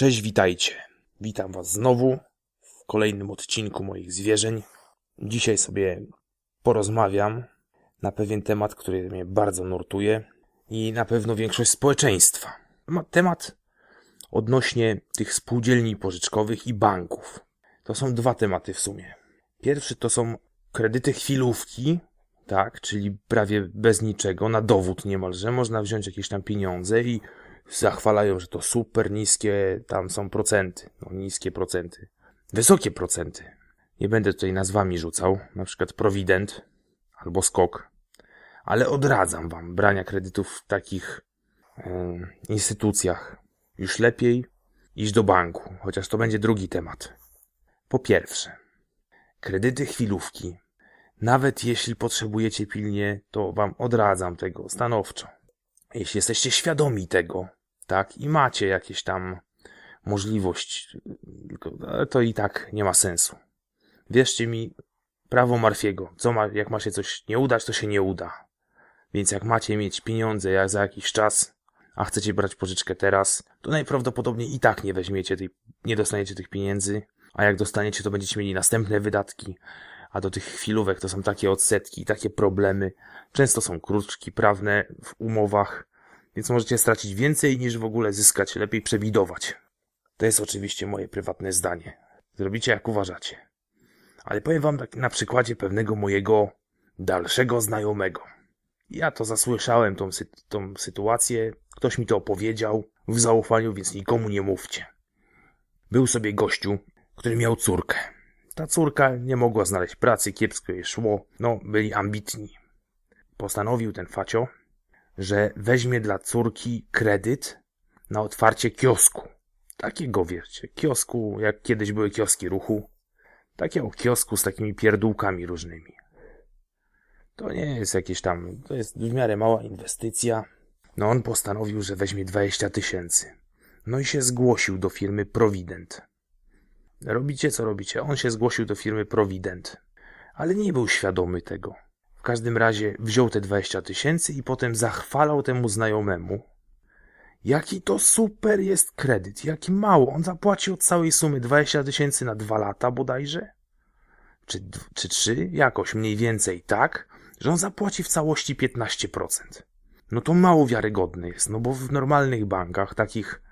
Cześć, witajcie. Witam Was znowu w kolejnym odcinku moich zwierzeń. Dzisiaj sobie porozmawiam na pewien temat, który mnie bardzo nurtuje i na pewno większość społeczeństwa. Ma- Temat odnośnie tych spółdzielni pożyczkowych i banków. To są dwa tematy w sumie. Pierwszy to są kredyty chwilówki, tak, czyli prawie bez niczego, na dowód niemalże. Można wziąć jakieś tam pieniądze i zachwalają, że to super niskie tam są procenty. No niskie procenty. Wysokie procenty. Nie będę tutaj nazwami rzucał, na przykład Provident albo Skok, ale odradzam wam brania kredytów w takich e, instytucjach. Już lepiej iść do banku, chociaż to będzie drugi temat. Po pierwsze, kredyty chwilówki. Nawet jeśli potrzebujecie pilnie, to wam odradzam tego stanowczo. Jeśli jesteście świadomi tego, tak, i macie jakieś tam możliwość, ale to i tak nie ma sensu. Wierzcie mi, prawo Marfiego, co ma, jak ma się coś nie udać, to się nie uda. Więc jak macie mieć pieniądze jak za jakiś czas, a chcecie brać pożyczkę teraz, to najprawdopodobniej i tak nie weźmiecie tej, nie dostaniecie tych pieniędzy, a jak dostaniecie, to będziecie mieli następne wydatki, a do tych chwilówek to są takie odsetki, takie problemy. Często są kruczki prawne w umowach, więc możecie stracić więcej niż w ogóle zyskać. Lepiej przewidować. To jest oczywiście moje prywatne zdanie. Zrobicie jak uważacie. Ale powiem wam tak na przykładzie pewnego mojego dalszego znajomego. Ja to zasłyszałem, tą, sy- tą sytuację. Ktoś mi to opowiedział w zaufaniu, więc nikomu nie mówcie. Był sobie gościu, który miał córkę. Ta córka nie mogła znaleźć pracy, kiepsko jej szło. No, byli ambitni. Postanowił ten facio, że weźmie dla córki kredyt na otwarcie kiosku. Takiego, wiecie, kiosku, jak kiedyś były kioski ruchu. Takiego kiosku z takimi pierdółkami różnymi. To nie jest jakieś tam, to jest w miarę mała inwestycja. No on postanowił, że weźmie 20 tysięcy. No i się zgłosił do firmy Provident. Robicie co robicie. On się zgłosił do firmy Provident, ale nie był świadomy tego. W każdym razie wziął te 20 tysięcy i potem zachwalał temu znajomemu, jaki to super jest kredyt, jaki mało. On zapłaci od całej sumy 20 tysięcy na dwa lata bodajże, czy, czy trzy, jakoś mniej więcej tak, że on zapłaci w całości 15%. No to mało wiarygodne jest, no bo w normalnych bankach, takich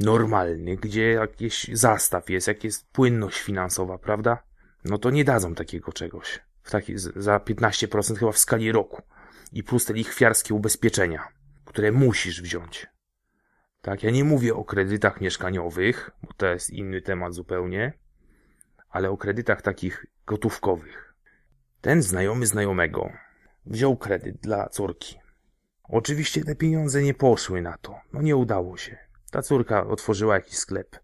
normalnych, gdzie jakiś zastaw jest, jak jest płynność finansowa, prawda? No to nie dadzą takiego czegoś. W taki, za 15% chyba w skali roku. I plus te lichwiarskie ubezpieczenia, które musisz wziąć. Tak, ja nie mówię o kredytach mieszkaniowych, bo to jest inny temat zupełnie, ale o kredytach takich gotówkowych. Ten znajomy znajomego wziął kredyt dla córki. Oczywiście te pieniądze nie poszły na to. No nie udało się. Ta córka otworzyła jakiś sklep.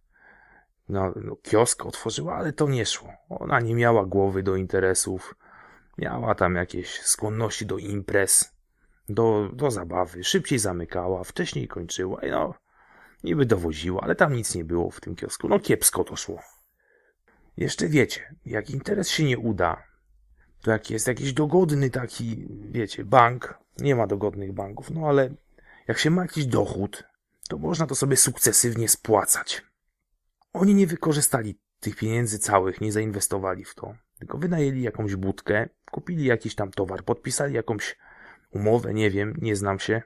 No, no, kiosk otworzyła, ale to nie szło. Ona nie miała głowy do interesów. Miała tam jakieś skłonności do imprez, do, do zabawy. Szybciej zamykała, wcześniej kończyła. I no, niby dowoziła, ale tam nic nie było w tym kiosku. No kiepsko to szło. Jeszcze wiecie, jak interes się nie uda, to jak jest jakiś dogodny taki, wiecie, bank, nie ma dogodnych banków, no ale jak się ma jakiś dochód, to można to sobie sukcesywnie spłacać. Oni nie wykorzystali tych pieniędzy całych, nie zainwestowali w to, tylko wynajęli jakąś budkę, kupili jakiś tam towar, podpisali jakąś umowę, nie wiem, nie znam się,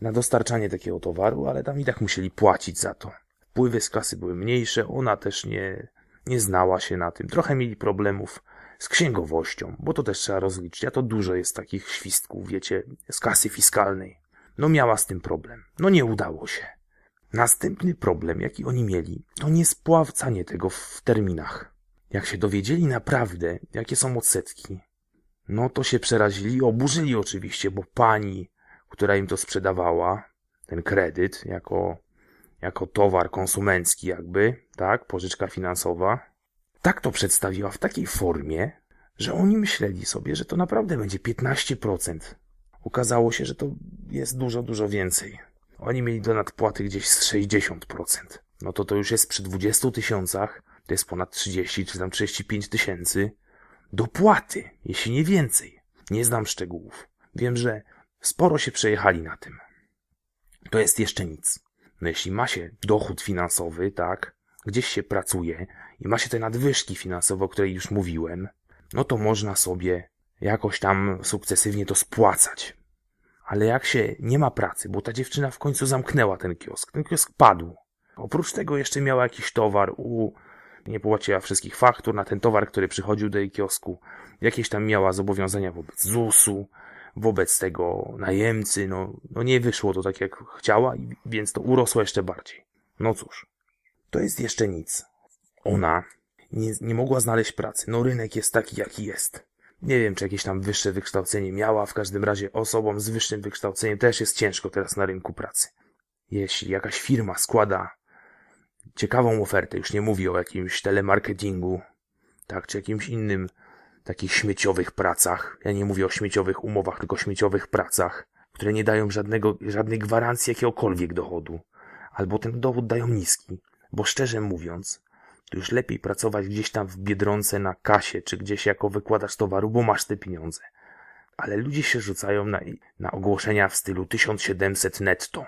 na dostarczanie takiego towaru, ale tam i tak musieli płacić za to. Wpływy z kasy były mniejsze, ona też nie, nie znała się na tym. Trochę mieli problemów z księgowością, bo to też trzeba rozliczyć, a to dużo jest takich świstków, wiecie, z kasy fiskalnej. No miała z tym problem. No nie udało się. Następny problem, jaki oni mieli, to niespłacanie tego w terminach. Jak się dowiedzieli naprawdę, jakie są odsetki, no to się przerazili oburzyli oczywiście, bo pani, która im to sprzedawała, ten kredyt, jako, jako towar konsumencki jakby, tak, pożyczka finansowa, tak to przedstawiła w takiej formie, że oni myśleli sobie, że to naprawdę będzie 15%. Okazało się, że to jest dużo, dużo więcej. Oni mieli do nadpłaty gdzieś z 60%. No to to już jest przy 20 tysiącach, to jest ponad 30 czy tam 35 tysięcy dopłaty, jeśli nie więcej. Nie znam szczegółów. Wiem, że sporo się przejechali na tym. To jest jeszcze nic. No jeśli ma się dochód finansowy, tak, gdzieś się pracuje i ma się te nadwyżki finansowe, o której już mówiłem, no to można sobie jakoś tam sukcesywnie to spłacać. Ale jak się nie ma pracy, bo ta dziewczyna w końcu zamknęła ten kiosk, ten kiosk padł. Oprócz tego jeszcze miała jakiś towar u nie płaciła wszystkich faktur na ten towar, który przychodził do jej kiosku. Jakieś tam miała zobowiązania wobec ZUS-u, wobec tego najemcy. No, no nie wyszło to tak, jak chciała, więc to urosło jeszcze bardziej. No cóż, to jest jeszcze nic. Ona nie, nie mogła znaleźć pracy. No rynek jest taki, jaki jest. Nie wiem, czy jakieś tam wyższe wykształcenie miała. W każdym razie osobom z wyższym wykształceniem też jest ciężko teraz na rynku pracy. Jeśli jakaś firma składa ciekawą ofertę, już nie mówię o jakimś telemarketingu, tak, czy jakimś innym takich śmieciowych pracach. Ja nie mówię o śmieciowych umowach, tylko śmieciowych pracach, które nie dają żadnego, żadnej gwarancji jakiegokolwiek dochodu. Albo ten dowód dają niski. Bo szczerze mówiąc, to już lepiej pracować gdzieś tam w Biedronce na kasie, czy gdzieś jako wykładacz towaru, bo masz te pieniądze. Ale ludzie się rzucają na, na ogłoszenia w stylu 1700 netto,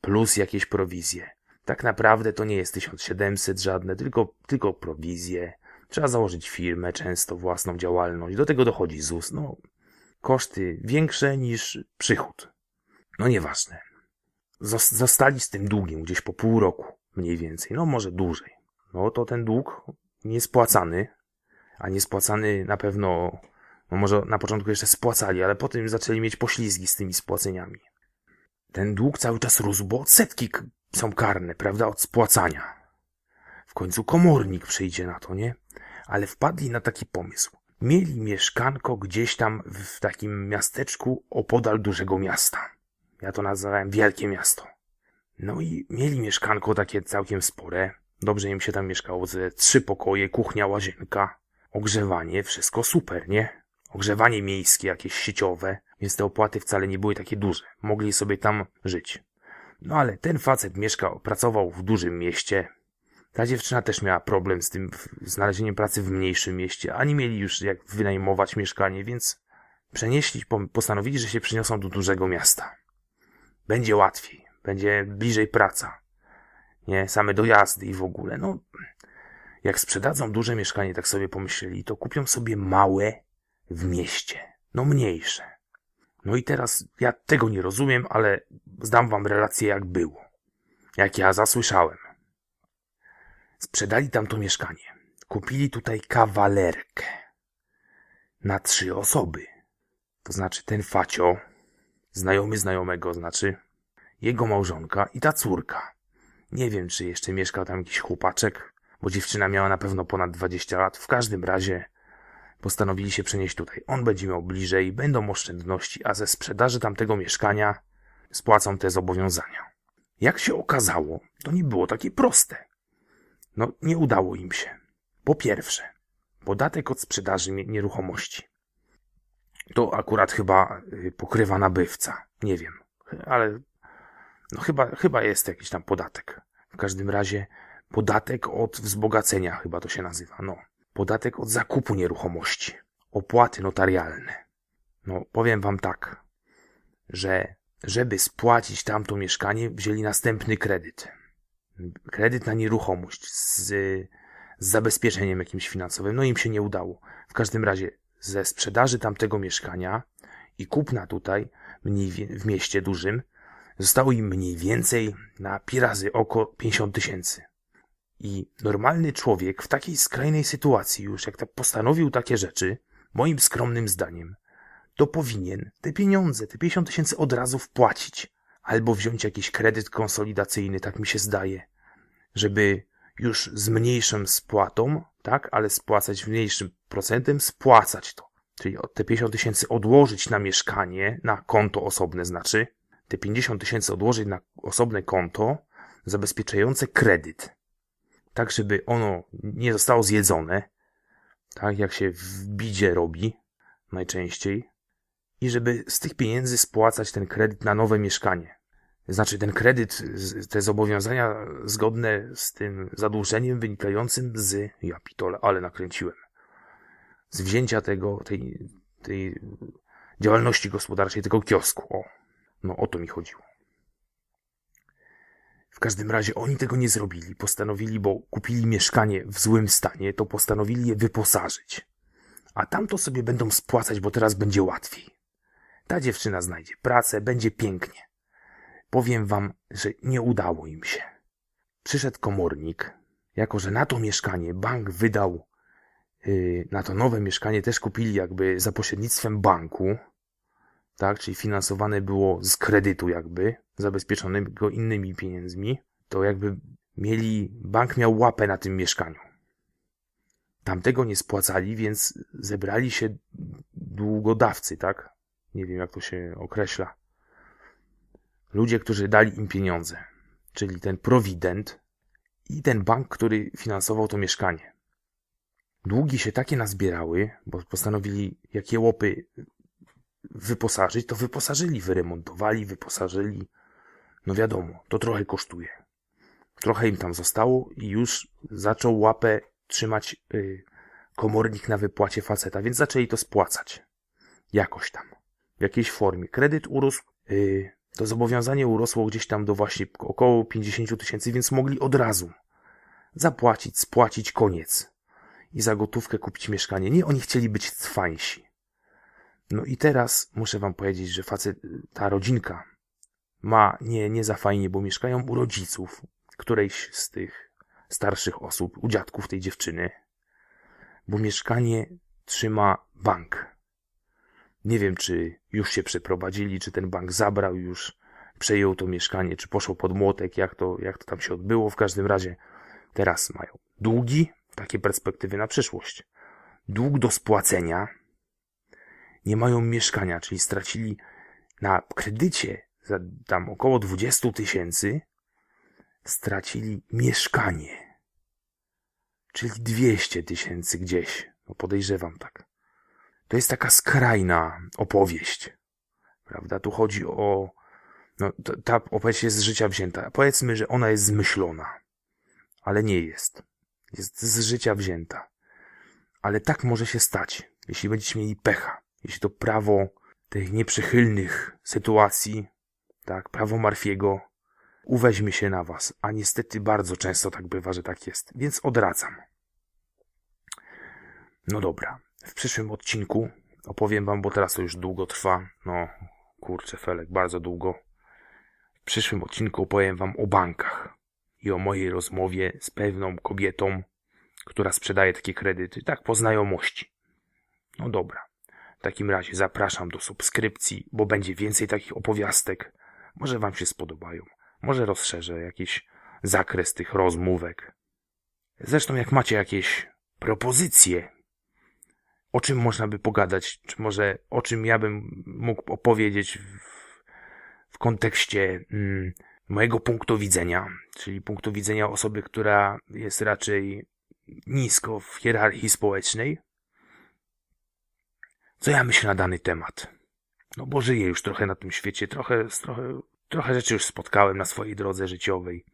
plus jakieś prowizje. Tak naprawdę to nie jest 1700 żadne, tylko, tylko prowizje. Trzeba założyć firmę, często własną działalność. Do tego dochodzi ZUS. No, koszty większe niż przychód. No nieważne. Zostali z tym długiem gdzieś po pół roku, mniej więcej. No może dłużej. No to ten dług niespłacany, a niespłacany na pewno, no może na początku jeszcze spłacali, ale potem zaczęli mieć poślizgi z tymi spłaceniami. Ten dług cały czas rósł, bo odsetki są karne, prawda, od spłacania. W końcu komornik przyjdzie na to, nie? Ale wpadli na taki pomysł. Mieli mieszkanko gdzieś tam w takim miasteczku opodal dużego miasta. Ja to nazywałem Wielkie Miasto. No i mieli mieszkanko takie całkiem spore. Dobrze im się tam mieszkało ze trzy pokoje, kuchnia, łazienka. Ogrzewanie, wszystko super, nie? Ogrzewanie miejskie, jakieś sieciowe, więc te opłaty wcale nie były takie duże. Mogli sobie tam żyć. No ale ten facet mieszkał, pracował w dużym mieście. Ta dziewczyna też miała problem z tym znalezieniem pracy w mniejszym mieście, ani mieli już jak wynajmować mieszkanie, więc przenieśli, postanowili, że się przeniosą do dużego miasta. Będzie łatwiej, będzie bliżej praca. Nie, same dojazdy i w ogóle. No, jak sprzedadzą duże mieszkanie, tak sobie pomyśleli, to kupią sobie małe w mieście. No mniejsze. No i teraz ja tego nie rozumiem, ale zdam wam relację jak było. Jak ja zasłyszałem. Sprzedali tam to mieszkanie. Kupili tutaj kawalerkę. Na trzy osoby. To znaczy ten facio, znajomy znajomego, znaczy jego małżonka i ta córka. Nie wiem, czy jeszcze mieszkał tam jakiś chłopaczek, bo dziewczyna miała na pewno ponad 20 lat. W każdym razie Postanowili się przenieść tutaj. On będzie miał bliżej, będą oszczędności, a ze sprzedaży tamtego mieszkania spłacą te zobowiązania. Jak się okazało, to nie było takie proste. No, nie udało im się. Po pierwsze, podatek od sprzedaży nieruchomości. To akurat chyba y, pokrywa nabywca. Nie wiem, ale no chyba, chyba jest jakiś tam podatek. W każdym razie podatek od wzbogacenia chyba to się nazywa. No podatek od zakupu nieruchomości, opłaty notarialne. No, powiem wam tak, że żeby spłacić tamto mieszkanie, wzięli następny kredyt. Kredyt na nieruchomość z, z zabezpieczeniem jakimś finansowym. No im się nie udało. W każdym razie ze sprzedaży tamtego mieszkania i kupna tutaj mniej, w mieście dużym zostało im mniej więcej na pi razy oko 50 tysięcy. I normalny człowiek w takiej skrajnej sytuacji już, jak ta postanowił takie rzeczy, moim skromnym zdaniem, to powinien te pieniądze, te 50 tysięcy od razu wpłacić. Albo wziąć jakiś kredyt konsolidacyjny, tak mi się zdaje, żeby już z mniejszą spłatą, tak, ale spłacać mniejszym procentem, spłacać to. Czyli te 50 tysięcy odłożyć na mieszkanie, na konto osobne znaczy, te 50 tysięcy odłożyć na osobne konto zabezpieczające kredyt tak żeby ono nie zostało zjedzone, tak jak się w bidzie robi najczęściej, i żeby z tych pieniędzy spłacać ten kredyt na nowe mieszkanie. Znaczy ten kredyt, te zobowiązania zgodne z tym zadłużeniem wynikającym z, ja pitole, ale nakręciłem, z wzięcia tego, tej, tej działalności gospodarczej, tego kiosku. O, no o to mi chodziło. W każdym razie oni tego nie zrobili. Postanowili, bo kupili mieszkanie w złym stanie, to postanowili je wyposażyć. A tamto sobie będą spłacać, bo teraz będzie łatwiej. Ta dziewczyna znajdzie pracę, będzie pięknie. Powiem wam, że nie udało im się. Przyszedł komornik, jako że na to mieszkanie bank wydał, yy, na to nowe mieszkanie też kupili jakby za pośrednictwem banku, tak, czyli finansowane było z kredytu jakby, zabezpieczonego innymi pieniędzmi, to jakby mieli, bank miał łapę na tym mieszkaniu. Tamtego nie spłacali, więc zebrali się długodawcy, tak? Nie wiem, jak to się określa. Ludzie, którzy dali im pieniądze, czyli ten prowident i ten bank, który finansował to mieszkanie. Długi się takie nazbierały, bo postanowili jakie łopy wyposażyć, to wyposażyli, wyremontowali, wyposażyli. No wiadomo, to trochę kosztuje. Trochę im tam zostało i już zaczął łapę trzymać y, komornik na wypłacie faceta, więc zaczęli to spłacać. Jakoś tam. W jakiejś formie. Kredyt urósł, y, to zobowiązanie urosło gdzieś tam do właśnie około 50 tysięcy, więc mogli od razu zapłacić, spłacić, koniec. I za gotówkę kupić mieszkanie. Nie, oni chcieli być cwańsi. No i teraz muszę wam powiedzieć, że facet, ta rodzinka ma nie, nie za fajnie, bo mieszkają u rodziców którejś z tych starszych osób, u dziadków tej dziewczyny, bo mieszkanie trzyma bank. Nie wiem, czy już się przeprowadzili, czy ten bank zabrał już, przejął to mieszkanie, czy poszło pod młotek, jak to, jak to tam się odbyło. W każdym razie teraz mają długi, takie perspektywy na przyszłość. Dług do spłacenia, nie mają mieszkania, czyli stracili na kredycie za tam około 20 tysięcy, stracili mieszkanie. Czyli 200 tysięcy gdzieś. No podejrzewam tak. To jest taka skrajna opowieść. Prawda? Tu chodzi o. No, ta opowieść jest z życia wzięta. Powiedzmy, że ona jest zmyślona. Ale nie jest. Jest z życia wzięta. Ale tak może się stać, jeśli będziecie mieli pecha jeśli to prawo tych nieprzychylnych sytuacji, tak, prawo Marfiego, uweźmie się na was, a niestety bardzo często tak bywa, że tak jest, więc odradzam. No dobra, w przyszłym odcinku opowiem wam, bo teraz to już długo trwa, no kurczę Felek, bardzo długo. W przyszłym odcinku opowiem wam o bankach i o mojej rozmowie z pewną kobietą, która sprzedaje takie kredyty, tak po znajomości. No dobra. W takim razie zapraszam do subskrypcji, bo będzie więcej takich opowiastek. Może Wam się spodobają. Może rozszerzę jakiś zakres tych rozmówek. Zresztą, jak macie jakieś propozycje, o czym można by pogadać, czy może o czym ja bym mógł opowiedzieć w, w kontekście mm, mojego punktu widzenia, czyli punktu widzenia osoby, która jest raczej nisko w hierarchii społecznej, co ja myślę na dany temat. No bo żyję już trochę na tym świecie, trochę, trochę, trochę rzeczy już spotkałem na swojej drodze życiowej.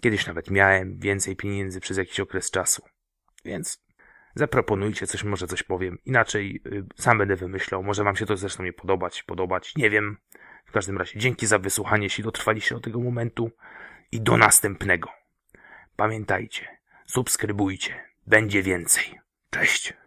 Kiedyś nawet miałem więcej pieniędzy przez jakiś okres czasu. Więc zaproponujcie coś, może coś powiem. Inaczej y, sam będę wymyślał. Może wam się to zresztą nie podobać, podobać. Nie wiem. W każdym razie dzięki za wysłuchanie, jeśli dotrwaliście do tego momentu. I do następnego. Pamiętajcie, subskrybujcie. Będzie więcej. Cześć.